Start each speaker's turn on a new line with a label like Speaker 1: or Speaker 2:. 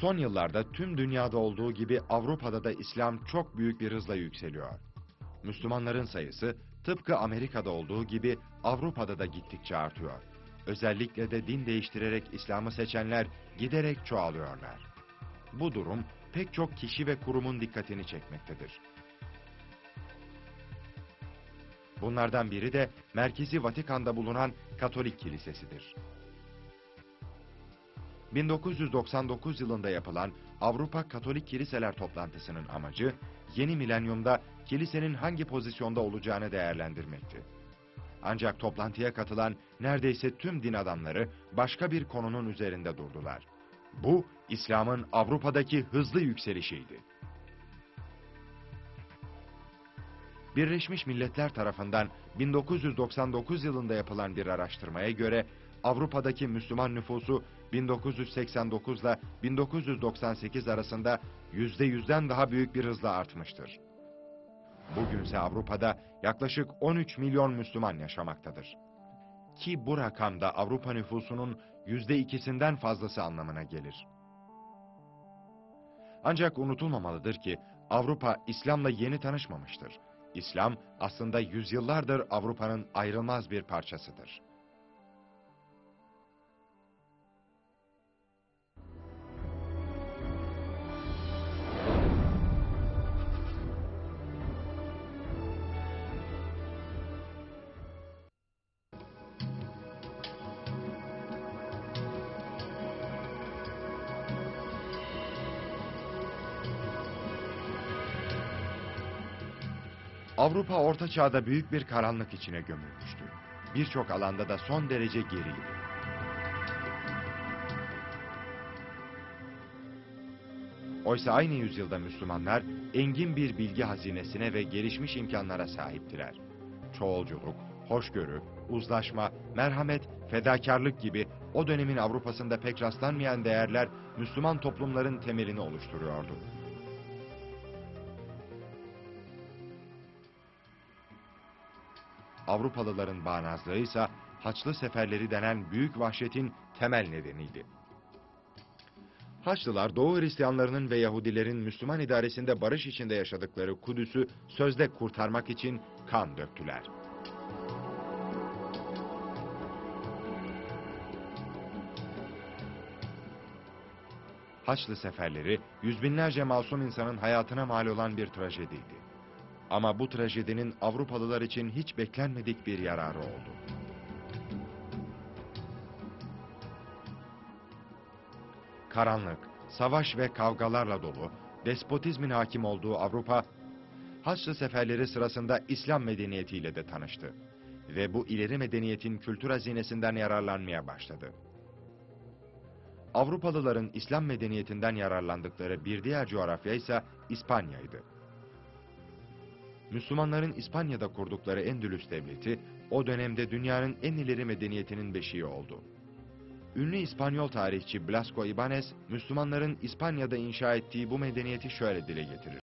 Speaker 1: Son yıllarda tüm dünyada olduğu gibi Avrupa'da da İslam çok büyük bir hızla yükseliyor. Müslümanların sayısı tıpkı Amerika'da olduğu gibi Avrupa'da da gittikçe artıyor. Özellikle de din değiştirerek İslam'ı seçenler giderek çoğalıyorlar. Bu durum pek çok kişi ve kurumun dikkatini çekmektedir. Bunlardan biri de Merkezi Vatikan'da bulunan Katolik Kilisesi'dir. 1999 yılında yapılan Avrupa Katolik Kiliseler toplantısının amacı, yeni milenyumda kilisenin hangi pozisyonda olacağını değerlendirmekti. Ancak toplantıya katılan neredeyse tüm din adamları başka bir konunun üzerinde durdular. Bu, İslam'ın Avrupa'daki hızlı yükselişiydi. Birleşmiş Milletler tarafından 1999 yılında yapılan bir araştırmaya göre Avrupa'daki Müslüman nüfusu 1989 ile 1998 arasında %100'den daha büyük bir hızla artmıştır. Bugünse Avrupa'da yaklaşık 13 milyon Müslüman yaşamaktadır. Ki bu rakamda Avrupa nüfusunun %2'sinden fazlası anlamına gelir. Ancak unutulmamalıdır ki Avrupa İslam'la yeni tanışmamıştır. İslam aslında yüzyıllardır Avrupa'nın ayrılmaz bir parçasıdır. Avrupa Orta Çağ'da büyük bir karanlık içine gömülmüştü. Birçok alanda da son derece geriydi. Oysa aynı yüzyılda Müslümanlar engin bir bilgi hazinesine ve gelişmiş imkanlara sahiptiler. Çoğulculuk, hoşgörü, uzlaşma, merhamet, fedakarlık gibi o dönemin Avrupa'sında pek rastlanmayan değerler Müslüman toplumların temelini oluşturuyordu. Avrupalıların bağnazlığı ise Haçlı seferleri denen büyük vahşetin temel nedeniydi. Haçlılar Doğu Hristiyanlarının ve Yahudilerin Müslüman idaresinde barış içinde yaşadıkları Kudüs'ü sözde kurtarmak için kan döktüler. Haçlı seferleri yüz binlerce masum insanın hayatına mal olan bir trajediydi. Ama bu trajedinin Avrupalılar için hiç beklenmedik bir yararı oldu. Karanlık, savaş ve kavgalarla dolu, despotizmin hakim olduğu Avrupa, Haçlı seferleri sırasında İslam medeniyetiyle de tanıştı. Ve bu ileri medeniyetin kültür hazinesinden yararlanmaya başladı. Avrupalıların İslam medeniyetinden yararlandıkları bir diğer coğrafya ise İspanya'ydı. Müslümanların İspanya'da kurdukları Endülüs devleti, o dönemde dünyanın en ileri medeniyetinin beşiği oldu. Ünlü İspanyol tarihçi Blasco Ibanez, Müslümanların İspanya'da inşa ettiği bu medeniyeti şöyle dile getirir.